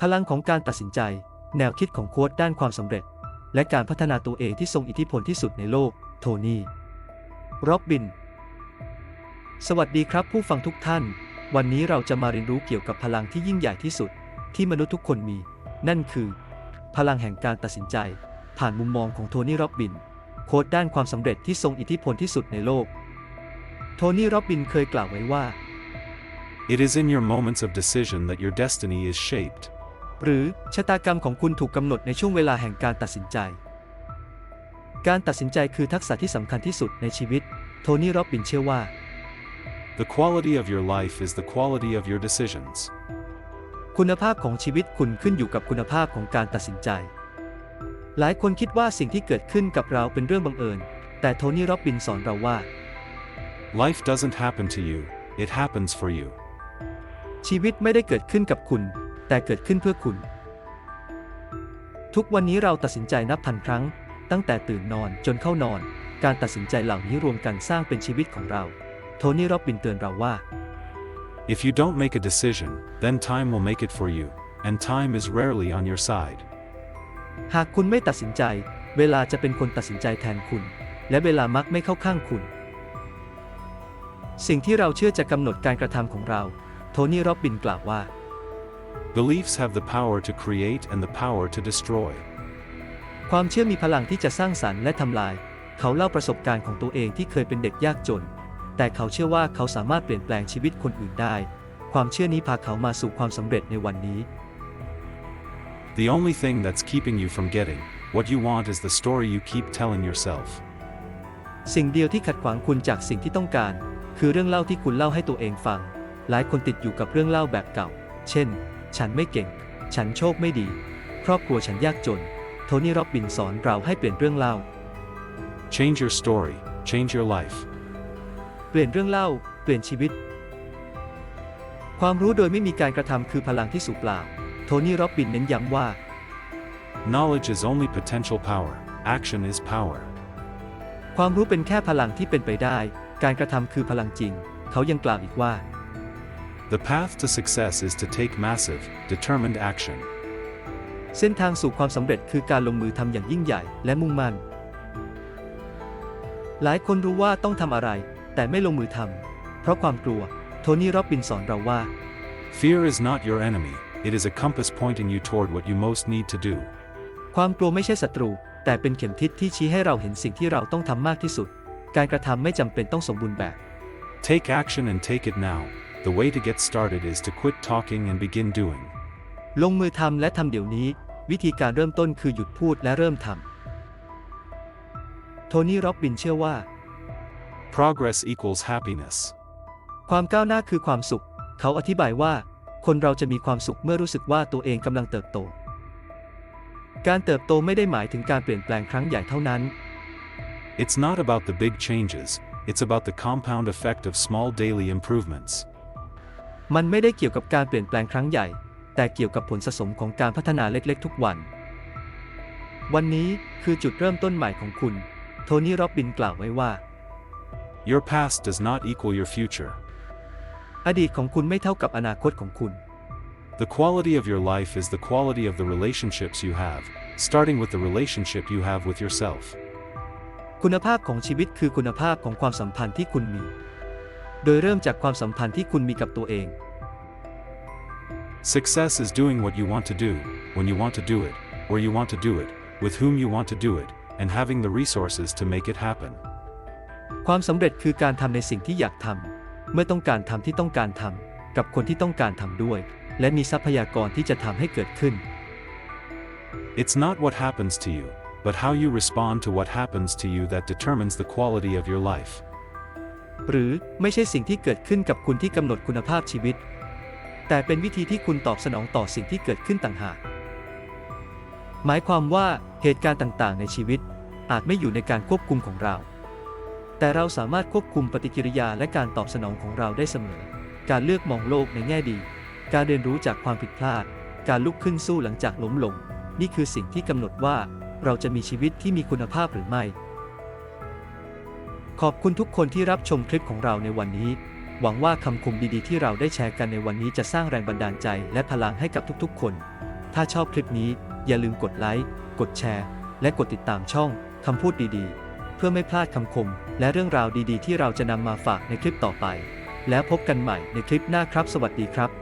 พลังของการตัดสินใจ แนวคิดของโค้ดด้านความสำเร็จ และการพัฒนาตัวเองที่ทรงอิทธิพลที่สุดในโลก โทนี่ ร็อบบิน สวัสดีครับผู้ฟังทุกท่าน วันนี้เราจะมาเรียนรู้เกี่ยวกับพลังที่ยิ่งใหญ่ที่สุด ที่มนุษย์ทุกคนมี นั่นคือ พลังแห่งการตัดสินใจ ผ่านมุมมองของโทนี่ ร็อบบิน โค้ดด้านความสำเร็จที่ทรงอิทธิพลที่สุดในโลก โทนี่ ร็อบบินเคยกล่าวไว้ว่า It is in your moments of decision that your destiny is shaped. หรือชะตากรรมของคุณถูกกำหนดในช่วงเวลาแห่งการตัดสินใจ การตัดสินใจคือทักษะที่สำคัญที่สุดในชีวิต โทนี่ร็อบบินเชื่อว่า The quality of your life is the quality of your decisions. คุณภาพของชีวิตคุณขึ้นอยู่กับคุณภาพของการตัดสินใจ หลายคนคิดว่าสิ่งที่เกิดขึ้นกับเราเป็นเรื่องบังเอิญ แต่โทนี่ร็อบบินสอนเราว่า Life doesn't happen to you, it happens for you. ชีวิตไม่ได้เกิดขึ้นกับคุณ แต่เกิดขึ้นเพื่อคุณ ทุกวันนี้เราตัดสินใจนับพันครั้ง ตั้งแต่ตื่นนอนจนเข้านอน การตัดสินใจเหล่านี้รวมกันสร้างเป็นชีวิตของเรา โทนี่ร็อบบินเตือนเราว่า If you don't make a decision, then time will make it for you, and time is rarely on your side. หากคุณไม่ตัดสินใจ เวลาจะเป็นคนตัดสินใจแทนคุณ และเวลามักไม่เข้าข้างคุณ สิ่งที่เราเชื่อจะกำหนดการกระทำของเรา โทนี่ร็อบบินกล่าวว่า Beliefs have the power to create and the power to destroy. ความเชื่อมีพลังที่จะสร้างสรรค์และทำลาย เขาเล่าประสบการณ์ของตัวเองที่เคยเป็นเด็กยากจน แต่เขาเชื่อว่าเขาสามารถเปลี่ยนแปลงชีวิตคนอื่นได้ ความเชื่อนี้พาเขามาสู่ความสำเร็จในวันนี้ The only thing that's keeping you from getting what you want is the story you keep telling yourself. สิ่งเดียวที่ขัดขวางคุณจากสิ่งที่ต้องการ คือเรื่องเล่าที่คุณเล่าให้ตัวเองฟัง หลายคนติดอยู่กับเรื่องเล่าแบบเก่า เช่น ฉันไม่เก่ง ฉันโชคไม่ดี ครอบครัวฉันยากจน โทนี่ ร็อบบินสอนเราให้เปลี่ยนเรื่องเล่า Change your story, change your life. เปลี่ยนเรื่องเล่า เปลี่ยนชีวิต ความรู้โดยไม่มีการกระทำคือพลังที่สูญเปล่า โทนี่ ร็อบบินเน้นย้ำว่า Knowledge is only potential power, action is power. ความรู้เป็นแค่พลังที่เป็นไปได้ การกระทำคือพลังจริง เขายังกล่าวอีกว่า The path to success is to take massive, determined action. เส้นทางสู่ความสำเร็จคือการลงมือทำอย่างยิ่งใหญ่และมุ่งมั่น หลายคนรู้ว่าต้องทำอะไร แต่ไม่ลงมือทำเพราะความกลัว โทนี่ร็อบบินสอนเราว่า Fear is not your enemy, it is a compass pointing you toward what you most need to do. ความกลัวไม่ใช่ศัตรู แต่เป็นเข็มทิศที่ชี้ให้เราเห็นสิ่งที่เราต้องทำมากที่สุด การกระทำไม่จำเป็นต้องสมบูรณ์แบบ Take action and take it now. The way to get started is to quit talking and begin doing. ลงมือทำและทำเดี๋ยวนี้ วิธีการเริ่มต้นคือหยุดพูดและเริ่มทำโทนี่ร็อบบินเชื่อว่า Progress equals happiness. ความก้าวหน้าคือความสุข เขาอธิบายว่า คนเราจะมีความสุขเมื่อรู้สึกว่าตัวเองกำลังเติบโต การเติบโตไม่ได้หมายถึงการเปลี่ยนแปลงครั้งใหญ่เท่านั้น It's not about the big changes, it's about the compound effect of small daily improvements. มันไม่ได้เกี่ยวกับการเปลี่ยนแปลงครั้งใหญ่ แต่เกี่ยวกับผลสะสมของการพัฒนาเล็กๆ ทุกวัน วันนี้คือจุดเริ่มต้นใหม่ของคุณ โทนี่ ร็อบบินกล่าวไว้ว่า Your past does not equal your future. อดีตของคุณไม่เท่ากับอนาคตของคุณ The quality of your life is the quality of the relationships you have, starting with the relationship you have with yourself. คุณภาพของชีวิตคือคุณภาพของความสัมพันธ์ที่คุณมี โดยเริ่มจากความสัมพันธ์ที่คุณมีกับตัวเอง Success is doing what you want to do, when you want to do it, where you want to do it, with whom you want to do it, and having the resources to make it happen. ความสำเร็จคือการทำในสิ่งที่อยากทำ เมื่อต้องการทำที่ต้องการทำ กับคนที่ต้องการทำด้วย และมีทรัพยากรที่จะทำให้เกิดขึ้น It's not what happens to you, but how you respond to what happens to you that determines the quality of your life. หรือไม่ใช่สิ่งที่เกิดขึ้นกับคุณที่กำหนดคุณภาพชีวิต แต่เป็นวิธีที่คุณตอบสนองต่อสิ่งที่เกิดขึ้นต่างหาก หมายความว่าเหตุการณ์ต่างๆ ในชีวิต อาจไม่อยู่ในการควบคุมของเรา แต่เราสามารถควบคุมปฏิกิริยาและการตอบสนองของเราได้เสมอ การเลือกมองโลกในแง่ดี การเรียนรู้จากความผิดพลาด การลุกขึ้นสู้หลังจากล้มลง นี่คือสิ่งที่กำหนดว่าเราจะมีชีวิตที่มีคุณภาพหรือไม่ ขอบคุณทุกคนที่รับชมคลิปของเราในวันนี้ หวังว่าคำคมดีๆที่เราได้แชร์กันในวันนี้จะสร้างแรงบันดาลใจและพลังให้กับทุกๆ คน ถ้าชอบคลิปนี้อย่าลืมกดไลค์ กดแชร์ และกดติดตามช่องคำพูดดีๆ เพื่อไม่พลาดคำคม และเรื่องราวดีๆ ที่เราจะนำมาฝากในคลิปต่อไป แล้วพบกันใหม่ในคลิปหน้าครับ สวัสดีครับ